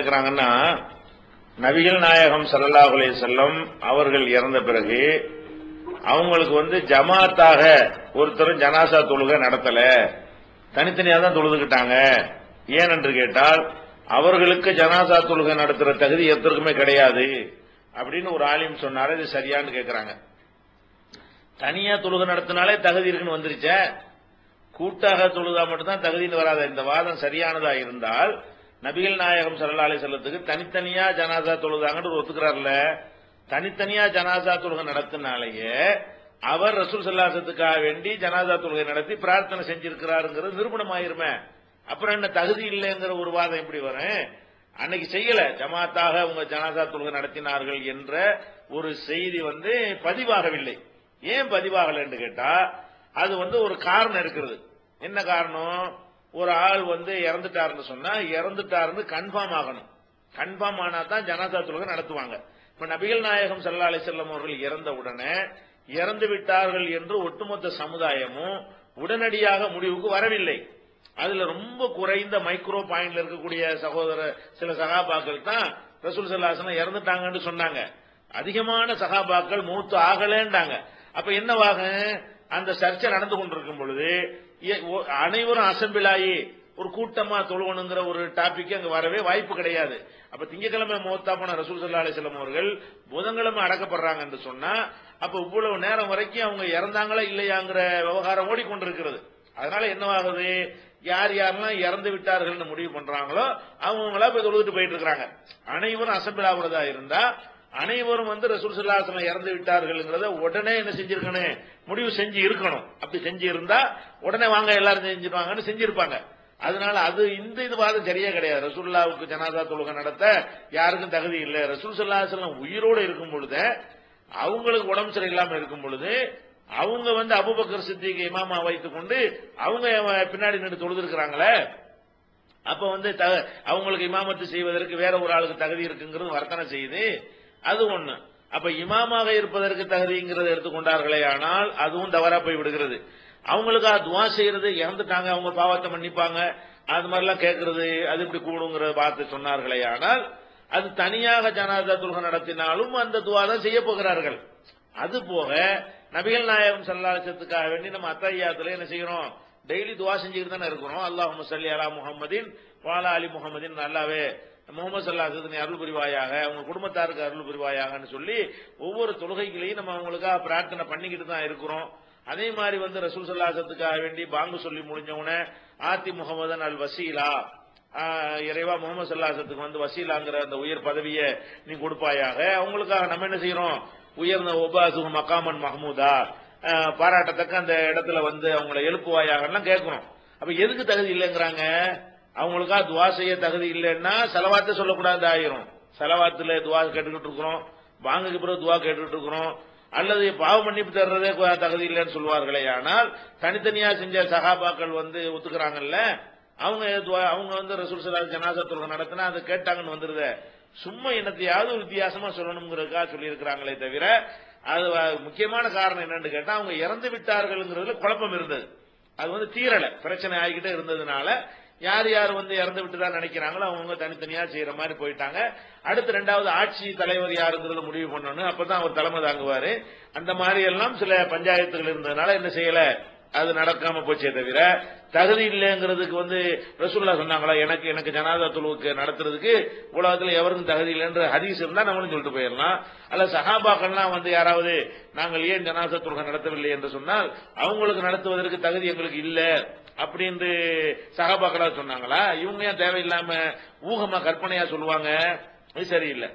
இருக்கிறாங்கன்னா நபிகள் நாயகம் சல்லாஹுலே செல்லம் அவர்கள் இறந்த பிறகு அவங்களுக்கு வந்து ஜமாத்தாக ஒருத்தரும் ஜனாசா தொழுகை நடத்தல. தனித்தனியா தான் தொழுதுகிட்டாங்க. ஏன் என்று கேட்டால் அவர்களுக்கு ஜனாசா தொழுகை நடத்துற தகுதி எத்தருக்குமே கிடையாது. அப்படின்னு ஒரு ஆலிம் சொன்னாரு இது சரியான்னு கேட்கிறாங்க தனியா தொழுகை நடத்தினாலே தகுதி இருக்குன்னு வந்துருச்ச. கூட்டாக தொழுதா மட்டும்தான் தகுதின்னு வராத. இந்த வாதம் சரியானதா இருந்தால் நபிகள் நாயகம் சல்லா அலி செல்லத்துக்கு தனித்தனியா ஜனாசா தொழுதாங்கன்னு ஒத்துக்கிறார்ல. தனித்தனியா ஜனாசா தொழுகை நடத்தினாலேயே அவர் ரசூல் சல்லாசத்துக்காக வேண்டி ஜனாசா தொழுகை நடத்தி பிரார்த்தனை செஞ்சிருக்கிறாருங்கிறது நிரூபணம் ஆயிருமே அப்புறம் என்ன தகுதி இல்லைங்கிற ஒரு வாதம் எப்படி வரும்? அன்னைக்கு செய்யல. ஜமாத்தாக அவங்க ஜனாசா தொழுகை நடத்தினார்கள் என்ற ஒரு செய்தி வந்து பதிவாகவில்லை. ஏன் பதிவாகலைன்னு கேட்டா அது வந்து ஒரு காரணம் இருக்கிறது. என்ன காரணம்? ஒரு ஆள் வந்து இறந்துட்டாருன்னு சொன்னா இறந்துட்டாருன்னு கன்ஃபார்ம் ஆகணும். கன்ஃபார்ம் ஆனா தான் ஜனாதா தொழுகை நடத்துவாங்க. இப்ப நபிகள் நாயகம் ஸல்லல்லாஹு அலி செல்லம் அவர்கள் இறந்த உடனே இறந்து விட்டார்கள் என்று ஒட்டுமொத்த சமுதாயமும் உடனடியாக முடிவுக்கு வரவில்லை. அதுல ரொம்ப குறைந்த மைக்ரோ பாயிண்ட்ல இருக்கக்கூடிய சகோதர சில சகாபாக்கள் தான் ரசூல் சல்லாசனம் இறந்துட்டாங்கன்னு சொன்னாங்க. அதிகமான சகாபாக்கள் மூத்து ஆகலேன்டாங்க அப்ப என்னவாக அந்த சர்ச்சை நடந்து கொண்டிருக்கும் பொழுது அனைவரும் அசம்பிளாயி ஒரு கூட்டமா தொழுவணுங்கிற ஒரு டாபிக் அங்க வரவே வாய்ப்பு கிடையாது. அப்ப திங்கக்கிழமை மோத்தா போன ரசூல் சல்லா அலிஸ்லாம் அவர்கள் புதன்கிழமை அடக்கப்படுறாங்க என்று சொன்னா அப்ப இவ்வளவு நேரம் வரைக்கும் அவங்க இறந்தாங்களா இல்லையாங்கிற விவகாரம் ஓடிக்கொண்டிருக்கிறது. அதனால என்னவாகுது? யார் யாரெல்லாம் இறந்து விட்டார்கள்னு முடிவு பண்றாங்களோ அவங்களா போய் தொழுதுட்டு போயிட்டு இருக்கிறாங்க. அனைவரும் அசம்பிள் ஆகுறதா இருந்தா அனைவரும் வந்து ரசூல் சல்லாசனம் இறந்து விட்டார்கள்ங்கிறத உடனே என்ன செஞ்சிருக்கணும்? முடிவு செஞ்சு இருக்கணும் அப்படி செஞ்சு இருந்தா உடனே வாங்க எல்லாரும் செஞ்சிருவாங்கன்னு செஞ்சிருப்பாங்க. அதனால அது இந்த இது வாதம் சரியா கிடையாது. ரசூல்லாவுக்கு ஜனாதா தொழுகை நடத்த யாருக்கும் தகுதி இல்லை. ரசூல் சல்லாஹலம் உயிரோடு இருக்கும் பொழுது அவங்களுக்கு உடம்பு சரியில்லாமல் இருக்கும் பொழுது அவங்க வந்து அபுபக்கர் சித்திக்கு இமாமா வைத்துக் கொண்டு அவங்க பின்னாடி நின்று தொழுதுருக்கிறாங்களே அப்ப வந்து த- அவங்களுக்கு இமாமத்து செய்வதற்கு வேற ஒரு ஆளுக்கு தகுதி இருக்குங்கிறது வர்த்தனை செய்யுது அது ஒண்ணு. அப்ப இமாமாக இருப்பதற்கு தகுதிங்கிறத எடுத்துக்கொண்டார்களே ஆனால் அதுவும் தவறா போய் விடுகிறது. அவங்களுக்கா துவா செய்யறது இறந்துட்டாங்க அவங்க பாவத்தை மன்னிப்பாங்க அது மாதிரிலாம் கேட்கறது அது இப்படி கூடுங்கிற பார்த்து சொன்னார்களே ஆனால் அது தனியாக ஜனாதா துல்கன் நடத்தினாலும் அந்த துவா தான் செய்ய போகிறார்கள். அது போக நபிகள் நாயகம் சல்லாசத்துக்காக வேண்டி நம்ம அத்தையாத்துல என்ன செய்யறோம்? டெய்லி துவா செஞ்சுக்கிட்டு தானே இருக்கிறோம். அல்லாஹ் சல்லி அலா முகமதின் வாலா அலி முகமதின் நல்லாவே முகமது சல்லாஹத்து நீ அருள் புரிவாயாக அவங்க குடும்பத்தாருக்கு அருள் புரிவாயாகன்னு சொல்லி ஒவ்வொரு தொழுகைகளையும் நம்ம அவங்களுக்காக பிரார்த்தனை பண்ணிக்கிட்டு தான் இருக்கிறோம். அதே மாதிரி வந்து ரசூல் சல்லாசத்துக்காக வேண்டி பாங்கு சொல்லி முடிஞ்சவனே ஆத்தி முகமதன் அல் வசீலா. இறைவா முகமது சல்லாசத்துக்கு வந்து வசீலாங்கிற அந்த உயர் பதவியை நீ கொடுப்பாயாக. அவங்களுக்காக நம்ம என்ன செய்யறோம்? உயர்ந்த ஒபாசு மக்காமன் மஹமூதா. பாராட்டத்தக்க அந்த இடத்துல வந்து அவங்களை எழுப்புவாயாகலாம் கேட்கிறோம். அப்ப எதுக்கு தகுதி இல்லைங்கிறாங்க? அவங்களுக்கா துவா செய்ய தகுதி இல்லைன்னா செலவாத்த சொல்லக்கூடாது ஆயிரும். செலவாத்துல துவா கேட்டுக்கிட்டு இருக்கிறோம். வாங்குக்கு பிறகு துவா கேட்டுக்கிட்டு இருக்கிறோம். அல்லது பாவ மன்னிப்பு தர்றதே தகுதி இல்லைன்னு சொல்லுவார்களே ஆனால் தனித்தனியா செஞ்ச சகாபாக்கள் வந்து ஒத்துக்கிறாங்கல்ல அவங்க துவா- அவங்க வந்து ரசூல் சலா ஜனாசா தொழுகை நடத்தினா அதை கேட்டாங்கன்னு வந்துருதே. சும்மா என்னத்தையாவது ஒரு வித்தியாசமா சொல்லணுங்கிறதுக்காக சொல்லியிருக்கிறாங்களே தவிர அது முக்கியமான காரணம் என்னன்னு கேட்டா அவங்க இறந்து விட்டார்கள்ங்கிறதுல குழப்பம் இருந்தது. அது வந்து தீரல. பிரச்சனை ஆகிக்கிட்டே இருந்ததுனால யார் யார் வந்து இறந்து விட்டு தான் நினைக்கிறாங்களோ அவங்க தனித்தனியா செய்யற மாதிரி போயிட்டாங்க. அடுத்து ரெண்டாவது ஆட்சி தலைவர் யாருங்கிறத முடிவு பண்ணணும். அப்பதான் அவர் தலைமை தாங்குவாரு. அந்த மாதிரி எல்லாம் சில பஞ்சாயத்துகள் இருந்ததுனால என்ன செய்யல? அது நடக்காம போச்சே தவிர தகுதி இல்லைங்கிறதுக்கு வந்து ரசூல்லா சொன்னாங்களா எனக்கு எனக்கு ஜனாதா தொழுவுக்கு நடத்துறதுக்கு உலகத்தில் எவருக்கும் தகுதி இல்லைன்ற ஹதீஸ் இருந்தா நம்மளும் சொல்லிட்டு போயிடலாம். அல்ல சஹாபாக்கள்லாம் வந்து யாராவது நாங்கள் ஏன் ஜனாதா தொழுகை நடத்தவில்லை? என்று சொன்னால் அவங்களுக்கு நடத்துவதற்கு தகுதி எங்களுக்கு இல்லை. அப்படின்னு சகாபாக்களா சொன்னாங்களா? இவங்க ஏன் தேவையில்லாம ஊகமா கற்பனையா சொல்லுவாங்க? அது சரியில்லை.